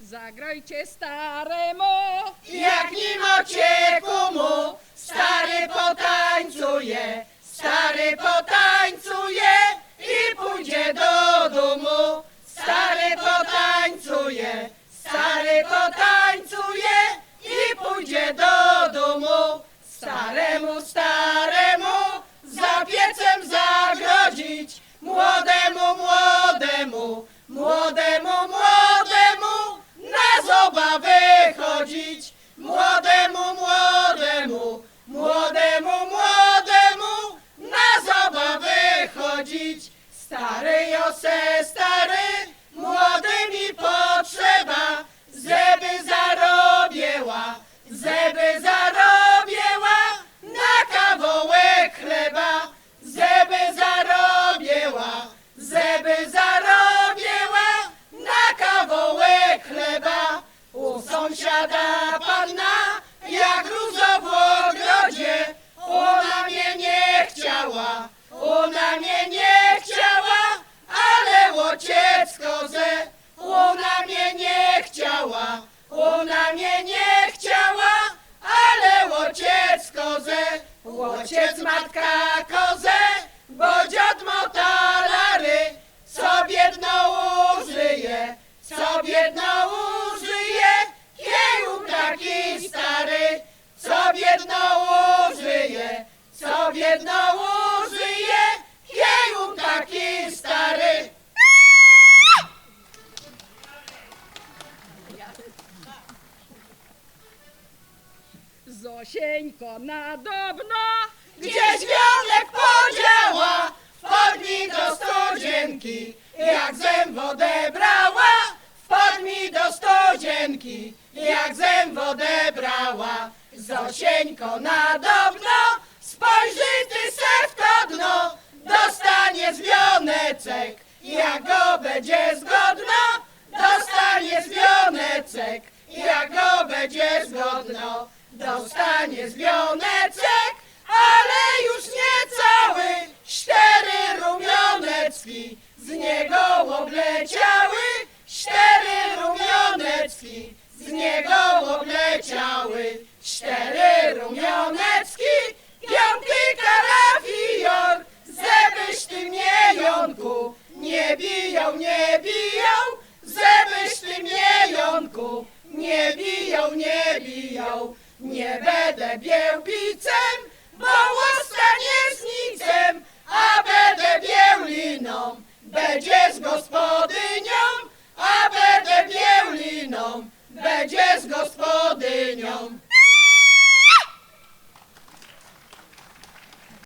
Zagrajcie staremu. Jak nim ocieku mu, stary potańcuje, stary potańcuje i pójdzie do domu. Stary potańcuje, stary potańcuje i pójdzie do domu. Staremu, staremu za piecem zagrodzić, młodemu, młodemu, młodemu, młodemu chodzić. Młodemu, młodemu, młodemu, młodemu na zabawę chodzić. Stary Jose, stary, sąsiada panna, jak róża w ogrodzie, ona mnie nie chciała, ona mnie nie chciała, ale łodziec kozę, ona mnie nie chciała, ona mnie nie chciała, ale łodziec kozę, łodziec matka kozę, bo dziad motalary, co biedno użyje, co biedno stary, co biedno użyje, co biedno użyje, jeju taki stary. Zosieńko nadobno. Gdzie związek podziała, wpadł mi do studzienki, jak zem wodę brała, wpadł mi do studzienki, jak zem wodę Zosieńko nadobno, spojrzy ty se w to dno, dostanie związek, jak go będzie zgodno, dostanie związek, jak go będzie zgodno, dostanie związek, ale już nie cały, cztery rumionecki z niego obleciały, cztery rumionecki z niego obleciały, będę biełbicem, bo łosta nie nicem, a będę biełliną, będzie z gospodynią, a będę biełliną, będzie z gospodynią.